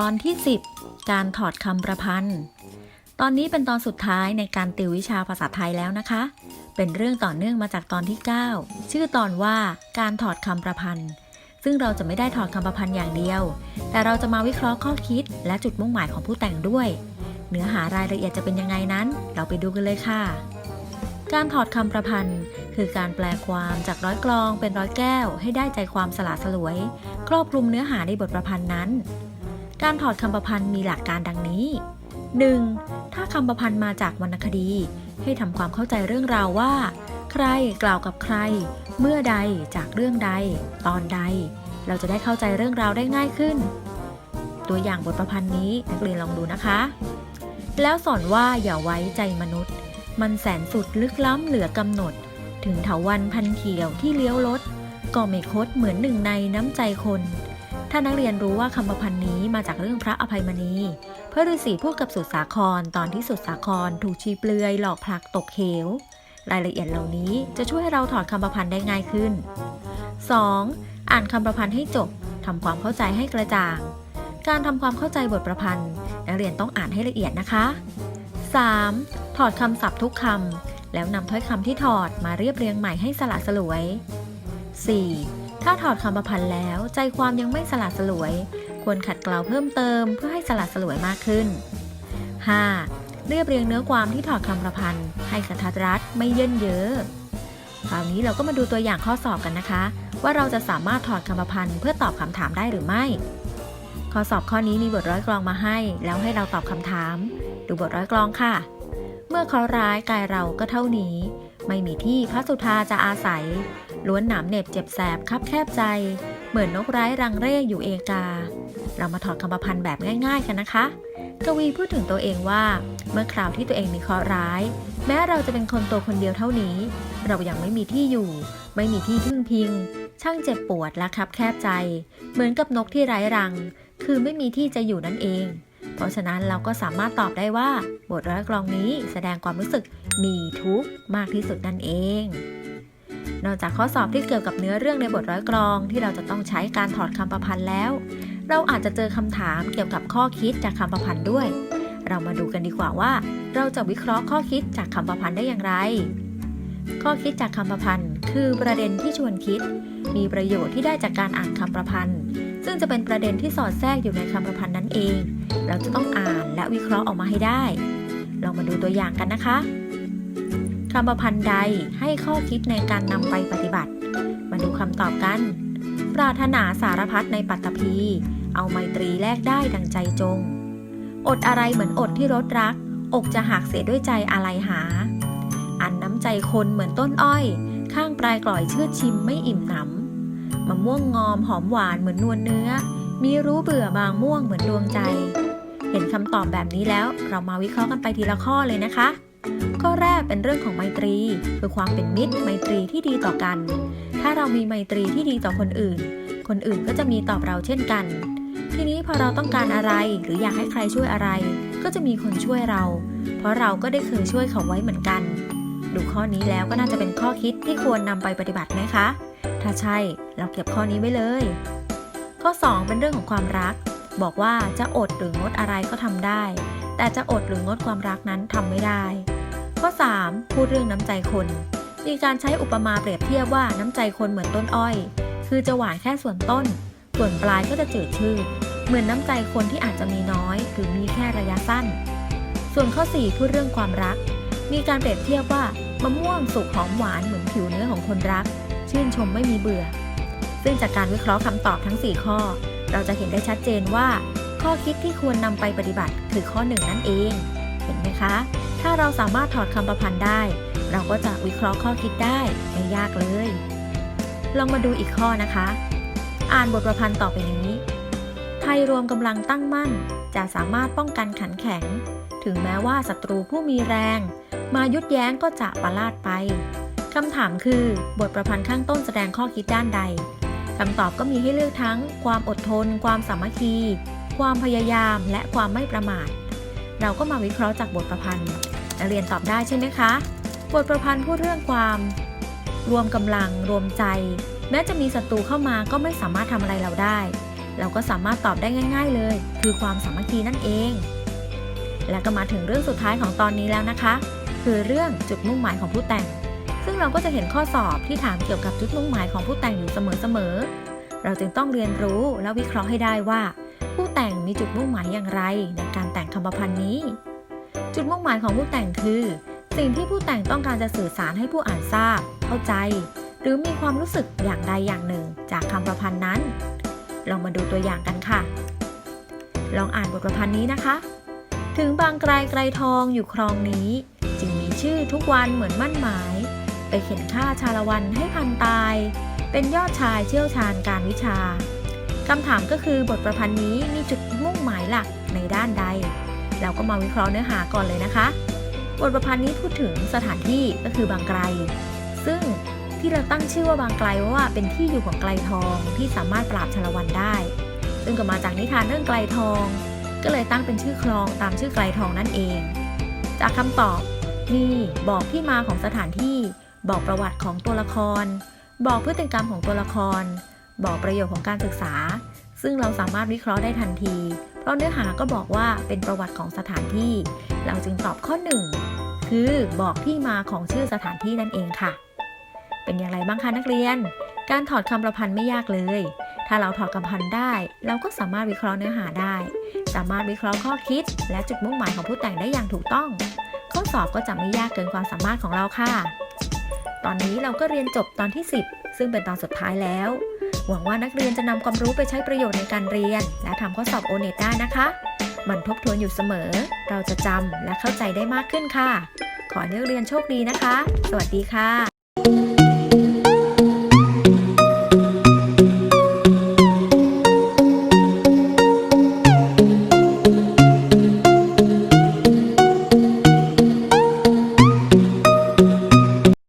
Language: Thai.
ตอนที่ 10 การถอดคำประพันธ์ ตอนนี้เป็นตอนสุดท้ายในการติววิชาภาษาไทยแล้วนะคะ เป็นเรื่องต่อเนื่องมาจากตอนที่ 9 ชื่อตอนว่าการถอดคำประพันธ์ ซึ่งเราจะไม่ได้ถอดคำประพันธ์อย่างเดียว แต่เราจะมาวิเคราะห์ข้อคิด และจุดมุ่งหมายของผู้แต่งด้วย เนื้อหารายละเอียดจะเป็นยังไงนั้น เราไปดูกันเลยค่ะ การถอดคำประพันธ์คือการแปลความจากร้อยกลองเป็นร้อยแก้ว ให้ได้ใจความสละสลวย ครอบคลุมเนื้อหาในบทประพันธ์นั้น การถอดคำประพันธ์มีหลักการดังนี้ 1. ถ้าคำประพันธ์มาจากวรรณคดี ให้ทำความเข้าใจเรื่องราวว่า ใครกล่าวกับใคร เมื่อใดจากเรื่องใด ตอนใด เราจะได้เข้าใจเรื่องราวได้ง่ายขึ้น ตัวอย่างบทประพันธ์นี้นักเรียนลองดูนะคะ แล้วสอนว่าอย่าไว้ใจมนุษย์ มันแสนสุดลึกล้ำเหลือกำหนด ถึงเถาวันพันเขียวที่เลี้ยวรถก็ไม่คดเหมือนหนึ่งในน้ำใจคน ถ้านักเรียนรู้ว่าคำประพันธ์นี้มาจากเรื่องพระอภัยมณี พระฤาษีพูดกับสุดสาครตอนที่สุดสาครถูกชีเปลือยหลอกผลักตกเหวรายละเอียดเหล่านี้จะช่วยให้เราถอดคำประพันธ์ได้ง่ายขึ้น 2. อ่านคำประพันธ์ให้จบทำความเข้าใจให้กระจ่าง การทำความเข้าใจบทประพันธ์ นักเรียนต้องอ่านให้ละเอียดนะคะ 3. ถอดคำศัพท์ทุกคำแล้วนำถ้อยคำที่ถอดมาเรียบเรียงใหม่ให้สละสลวย 4. ถ้าถอดคำประพันธ์แล้ว ใจความยังไม่สละสลวย ควรขัดเกลาเพิ่มเติมเพื่อให้สละสลวยมากขึ้น 5. เรียบเรียงเนื้อความที่ถอดคำประพันธ์ ให้กระทัดรัดไม่เยินเยอะคราวนี้เราก็มาดูตัวอย่างข้อสอบกันนะคะ ว่าเราจะสามารถถอดคำประพันธ์เพื่อตอบคำถามได้หรือไม่ ข้อสอบข้อนี้มีบทร้อยกลองมาให้ แล้วให้เราตอบคำถาม ดูบทร้อยกลองค่ะ เมื่อเคราร้ายกายเราก็เท่านี้ ไม่มีที่พระสุธาจะอาศัย ล้วนหนามเหน็บเจ็บแสบคับแคบใจ เหมือนนกร้ายรังเร่อยู่เอกา เรามาถอดคำประพันธ์แบบง่าย ๆ กันนะคะกวีพูดถึงตัวเองว่า เมื่อคราวที่ตัวเองมีเคราะห์ร้าย แม้เราจะเป็นคนตัวคนเดียวเท่านี้ เรายังไม่มีที่อยู่ ไม่มีที่พึ่งพิง ช่างเจ็บปวดและคับแคบใจ เหมือนกับนกที่ไร้รัง คือไม่มีที่จะอยู่นั่นเอง เพราะฉะนั้นเราก็สามารถตอบได้ว่า บทร้อยกลองนี้แสดงความรู้สึกมีทุกข์มากที่สุดนั่นเอง นอกจากข้อสอบที่เกี่ยวกับเนื้อเรื่องในบทร้อยกลองที่เราจะต้องใช้การถอดคำประพันธ์แล้ว เราอาจจะเจอคำถามเกี่ยวกับข้อคิดจากคำประพันธ์ด้วย เรามาดูกันดีกว่าว่า เราจะวิเคราะห์ข้อคิดจากคำประพันธ์ได้อย่างไร ข้อคิดจากคำประพันธ์ คือประเด็นที่ชวนคิด มีประโยชน์ที่ได้จากการอ่านคำประพันธ์ ซึ่งจะเป็นประเด็นที่สอดแทรกอยู่ในคำประพันธ์นั้นเอง เราจะต้องอ่านและวิเคราะห์ออกมาให้ได้ ลองมาดูตัวอย่างกันนะคะ คำประพันธ์ใดให้ข้อคิดในการนำไปปฏิบัติ มาดูคำตอบกัน ปรารถนาสารพัดในปัตตภี เอาไมตรีแลกได้ดังใจจง อดอะไรเหมือนอดที่รถรัก อกจะหักเสียด้วยใจอะไรหา อันน้ำใจคนเหมือนต้นอ้อย ข้างปลายกล่อยเชื่อชิมไม่อิ่มหนำมะม่วงงอมหอมหวานเหมือนนวลเนื้อ มีรู้เบื่อบางม่วงเหมือนดวงใจ เห็นคำตอบแบบนี้แล้วเรามาวิเคราะห์กันไปทีละข้อเลยนะคะ ข้อแรกเป็นเรื่องของไมตรี คือความเป็นมิตร ไมตรีที่ดีต่อกัน ถ้าเรามีไมตรีที่ดีต่อคนอื่น คนอื่นก็จะมีตอบเราเช่นกัน ทีนี้พอเราต้องการอะไรหรืออยากให้ใครช่วยอะไร ก็จะมีคนช่วยเรา เพราะเราก็ได้เคยช่วยเขาไว้เหมือนกัน ดูข้อนี้แล้วก็น่าจะเป็นข้อคิดที่ควรนำไปปฏิบัติไหมคะ ถ้าใช่เราเก็บข้อนี้ไว้เลย ข้อ 2 เป็นเรื่องของความรัก บอกว่าจะอดหรืองดอะไรก็ทำได้ แต่จะอดหรืองดความรักนั้นทำไม่ได้ ข้อ 3 พูดเรื่องน้ำใจคน มีการใช้อุปมาเปรียบเทียบว่าน้ำใจคนเหมือนต้นอ้อย คือจะหวานแค่ส่วนต้น ส่วนปลายก็จะจืดชืดเหมือนน้ำใจคนที่อาจจะมีน้อย หรือมีแค่ระยะสั้น ส่วนข้อ 4 พูดเรื่องความรัก มีการเปรียบเทียบว่ามะม่วงสุกหอมหวานเหมือนผิวเนื้อของคนรัก ชื่นชมไม่มีเบื่อ ซึ่งจากการวิเคราะห์คำตอบทั้ง 4 ข้อ เราจะเห็นได้ชัดเจนว่า ข้อคิดที่ควรนำไปปฏิบัติคือข้อ 1 นั่นเอง เห็นไหมคะ ถ้าเราสามารถถอดคำประพันธ์ได้ เราก็จะวิเคราะห์ข้อคิดได้ไม่ยากเลย ลองมาดูอีกข้อนะคะ อ่านบทประพันธ์ต่อไปนี้ ไทยรวมกำลังตั้งมั่น จะสามารถป้องกันขันแข็ง ถึงแม้ว่าศัตรูผู้มีแรง มายุดแย้งก็จะประลาดไปคำถามคือบทประพันธ์ข้างต้นแสดงข้อคิดด้านใดคำตอบก็มีให้เลือกทั้ง ความอดทน ความสามัคคี ความพยายาม และความไม่ประมาท เราก็มาวิเคราะห์จากบทประพันธ์ นักเรียนตอบได้ใช่ไหมคะ บทประพันธ์พูดเรื่องความ รวมกำลังรวมใจ แม้จะมีศัตรูเข้ามาก็ไม่สามารถทำอะไรเราได้ เราก็สามารถตอบได้ง่าย ๆเลย คือความสามัคคีนั่นเอง และก็มาถึงเรื่องสุดท้ายของตอนนี้แล้วนะคะ คือเรื่องจุดมุ่งหมายของผู้แต่ง ซึ่งเราก็จะเห็นข้อสอบที่ถามเกี่ยวกับจุดมุ่งหมายของผู้แต่งอยู่เสมอๆเราจึงต้องเรียนรู้และวิเคราะห์ให้ได้ว่า ผู้แต่งมีจุดมุ่งหมายอย่างไรในการแต่งคำประพันธ์นี้ จุดมุ่งหมายของผู้แต่งคือ สิ่งที่ผู้แต่งต้องการจะสื่อสารให้ผู้อ่านทราบ เข้าใจ หรือมีความรู้สึกอย่างใดอย่างหนึ่ง จากคำประพันธ์นั้น ลองมาดูตัวอย่างกันค่ะ ลองอ่านบทประพันธ์นี้นะคะ ถึงบางไกลไกลทองอยู่ครองนี้ จึงมีชื่อทุกวันเหมือนมั่นหมาย ไปเข็นฆ่าชาละวันให้พันตาย เป็นยอดชายเชี่ยวชาญการวิชาคำถามก็คือบทประพันธ์นี้มีจุดมุ่งหมายหลักในด้านใด เราก็มาวิเคราะห์เนื้อหาก่อนเลยนะคะ บทประพันธ์นี้พูดถึงสถานที่ก็คือบางไกล ซึ่งที่เราตั้งชื่อว่าบางไกลว่าเป็นที่อยู่ของไกลทองที่สามารถปราบชลวันได้ ซึ่งก็มาจากนิทานเรื่องไกลทอง ก็เลยตั้งเป็นชื่อคลองตามชื่อไกลทองนั่นเอง จากคำตอบมีบอกที่มาของสถานที่ บอกประวัติของตัวละคร บอกพฤติกรรมของตัวละคร บอกประโยชน์ของการศึกษา ซึ่งเราสามารถวิเคราะห์ได้ทันที เพราะเนื้อหาก็บอกว่าเป็นประวัติของสถานที่ เราจึงตอบข้อ 1 คือบอกที่มาของชื่อสถานที่นั่นเองค่ะ เป็นอย่างไรบ้างคะนักเรียน การถอดคำประพันธ์ไม่ยากเลย ถ้าเราถอดคำพันธ์ได้ เราก็สามารถวิเคราะห์เนื้อหาได้ สามารถวิเคราะห์ข้อคิด และจุดมุ่งหมายของผู้แต่งได้อย่างถูกต้อง ข้อสอบก็จะไม่ยากเกินความสามารถของเราค่ะ ตอนนี้เราก็เรียนจบตอนที่ 10 ซึ่งเป็นตอนสุดท้ายแล้ว หวังว่านักเรียนจะนำความรู้ไปใช้ประโยชน์ในการเรียน และทำข้อสอบโอเน็ตได้นะคะมันทบทวนอยู่เสมอ เราจะจำและเข้าใจได้มากขึ้นค่ะ ขอให้นักเรียนโชคดีนะคะ สวัสดีค่ะ